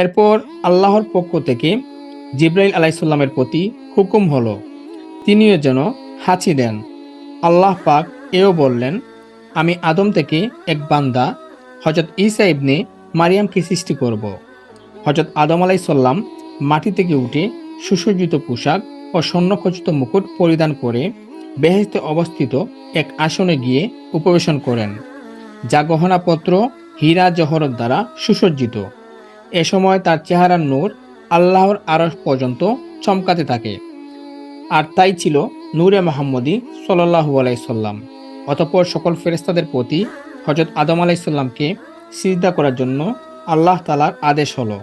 এরপর আল্লাহর পক্ষ থেকে জিব্রাইল আলাইসাল্লামের প্রতি হুকুম হলো, তিনিও যেন হাঁচি দেন আল্লাহ পাক এও বললেন, আমি আদম থেকে এক বান্দা হজরত ইসা ইবনে মারিয়ামকে সৃষ্টি করব। হজরত আদম আলাইসাল্লাম মাটি থেকে উঠে সুসজ্জিত পোশাক ও স্বর্ণখচিত মুকুট পরিধান করে বেহেস্তে অবস্থিত এক আসনে গিয়ে উপবেশন করেন, যা গহনাপত্র হীরা জহরত দ্বারা সুসজ্জিত এ সময় তার চেহারার নূর আল্লাহর আরশ পর্যন্ত চমকাতে থাকে। আর তাই ছিল নূরে মোহাম্মদী সাল্লাহু আলাইসাল্লাম অতঃপর সকল ফেরেস্তাদের প্রতি হজরত আদম আলাইসাল্লামকে সিজদা করার জন্য আল্লাহ তালার আদেশ হলো।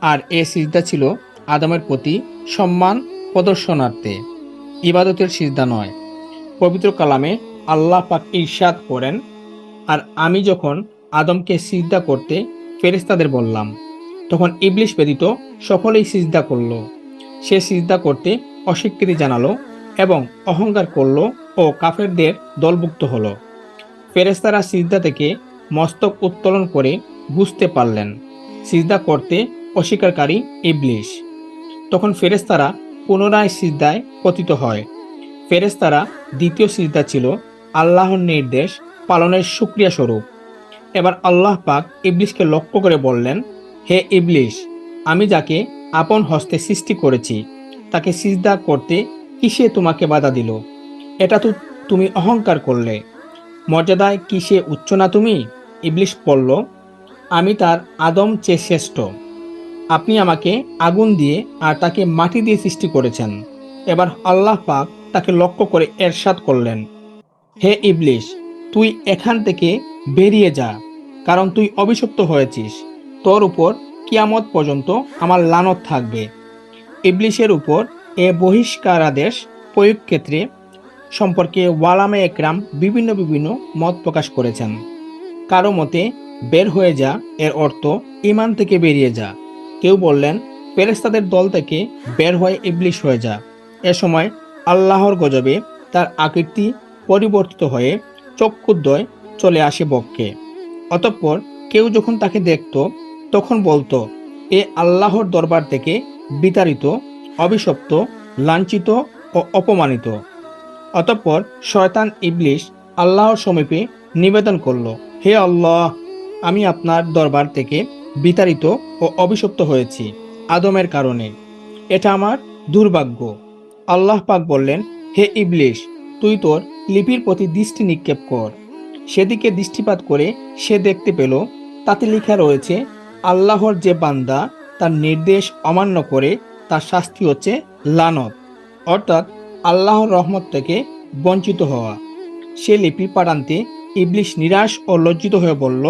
আর এ সিজদা ছিল আদমের প্রতি সম্মান প্রদর্শনার্থে। ইবাদতের সিজদা নয়। পবিত্র কালামে আল্লাহ পাক ইরশাদ করেন, আর আমি যখন আদমকে সিজদা করতে ফেরেস্তাদের বললাম, তখন ইবলিশ ব্যতীত সকলেই সিজদা করল। সে সিজদা করতে অস্বীকৃতি জানালো এবং অহংকার করল ও কাফেরদের দলভুক্ত হলো। ফেরেস্তারা সিজদা থেকে মস্তক উত্তোলন করে বুঝতে পারলেন, সিজদা করতে অস্বীকারী ইবলিশ। তখন ফেরেস্তারা পুনরায় সিজদায় পতিত হয়। ফেরেস্তারা দ্বিতীয় সিজদা ছিল আল্লাহর নির্দেশ পালনের সুক্রিয়া স্বরূপ এবার আল্লাহ পাক ইবলিশকে লক্ষ্য করে বললেন, হে ইবলিশ, আমি যাকে আপন হস্তে সৃষ্টি করেছি, তাকে সিজদা করতে কিসে তোমাকে বাধা দিল? এটা তো তুমি অহংকার করলে। মর্যাদায় কিসে উচ্চ না তুমি? ইবলিশ বলল, আমি তার আদম চেয়ে শ্রেষ্ঠ। আপনি আমাকে আগুন দিয়ে আর তাকে মাটি দিয়ে সৃষ্টি করেছেন। এবার আল্লাহ পাক তাকে লক্ষ্য করে এরশাদ করলেন, হে ইবলিশ, তুই এখান থেকে বেরিয়ে যা। কারণ তুই অভিশপ্ত হয়েছিস। তোর উপর কিয়ামত পর্যন্ত আমার লানত থাকবে। ইবলিশের উপর এ বহিষ্কার আদেশ প্রয়োগ ক্ষেত্রে সম্পর্কে ওয়ালামে একরাম বিভিন্ন বিভিন্ন মত প্রকাশ করেছেন। কারও মতে, বের হয়ে যা এর অর্থ ইমান থেকে বেরিয়ে যা। কেউ বললেন ফেরেস্তাদের দল থেকে বের হয়ে ইবলিশ হয়ে যা। এ সময় আল্লাহর গজবে তার আকৃতি পরিবর্তিত হয়ে চক্ষুদ্বয় চলে আসে বক্ষে অতঃপর কেউ যখন তাকে দেখত, তখন বলতো, এ আল্লাহর দরবার থেকে বিতাড়িত, অভিশপ্ত, লাঞ্ছিত ও অপমানিত। অতঃপর শয়তান ইবলিশ আল্লাহর সমীপে নিবেদন করল, হে আল্লাহ, আমি আপনার দরবার থেকে বিতাড়িত ও অভিশপ্ত হয়েছি আদমের কারণে। এটা আমার দুর্ভাগ্য। আল্লাহ পাক বললেন, হে ইবলিশ, তুই তোর লিপির প্রতি দৃষ্টি নিক্ষেপ কর। সেদিকে দৃষ্টিপাত করে সে দেখতে পেল, তাতে লেখা রয়েছে, আল্লাহর যে বান্দা, তার নির্দেশ অমান্য করে তার শাস্তি হচ্ছে লানত। অর্থাৎ আল্লাহর রহমত থেকে বঞ্চিত হওয়া। সে লিপি পাঠানতে ইবলিশ নিরাশ ও লজ্জিত হয়ে বলল,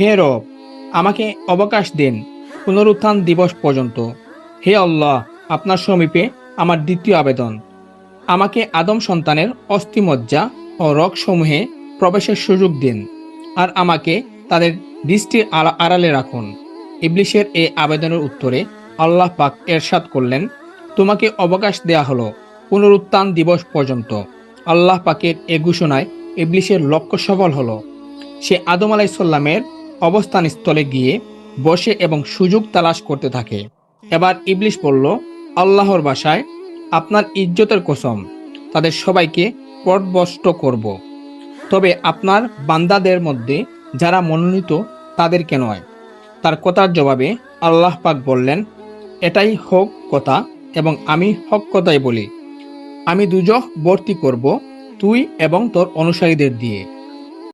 হে রব, আমাকে অবকাশ দেন পুনরুত্থান দিবস পর্যন্ত। হে আল্লাহ, আপনার সমীপে আমার দ্বিতীয় আবেদন। আমাকে আদম সন্তানের অস্থিমজ্জা ও রগসমূহে প্রবেশের সুযোগ দিন আর আমাকে তাদের দৃষ্টির আড়ালে রাখুন। ইবলিশের এই আবেদনের উত্তরে আল্লাহ পাক এরশাদ করলেন, তোমাকে অবকাশ দেয়া হলো পুনরুত্থান দিবস পর্যন্ত। আল্লাহ পাকের এ ঘোষণায় ইবলিশের লক্ষ্য সফল হলো। সে আদম আলাইসাল্লামের অবস্থান স্থলে গিয়ে বসে এবং সুযোগ তালাশ করতে থাকে। এবার ইবলিশ বলল, আল্লাহর বাসায় আপনার ইজ্জতের কসম। তাদের সবাইকে পটবষ্ট করব। তবে আপনার বান্দাদের মধ্যে যারা মনোনীত, তাদেরকে নয়। তার কথার জবাবে আল্লাহ পাক বললেন, এটাই হোক কথা এবং আমি হক কথাই বলি। আমি দুজহ ভর্তি করব, তুই এবং তোর অনুসারীদের দিয়ে।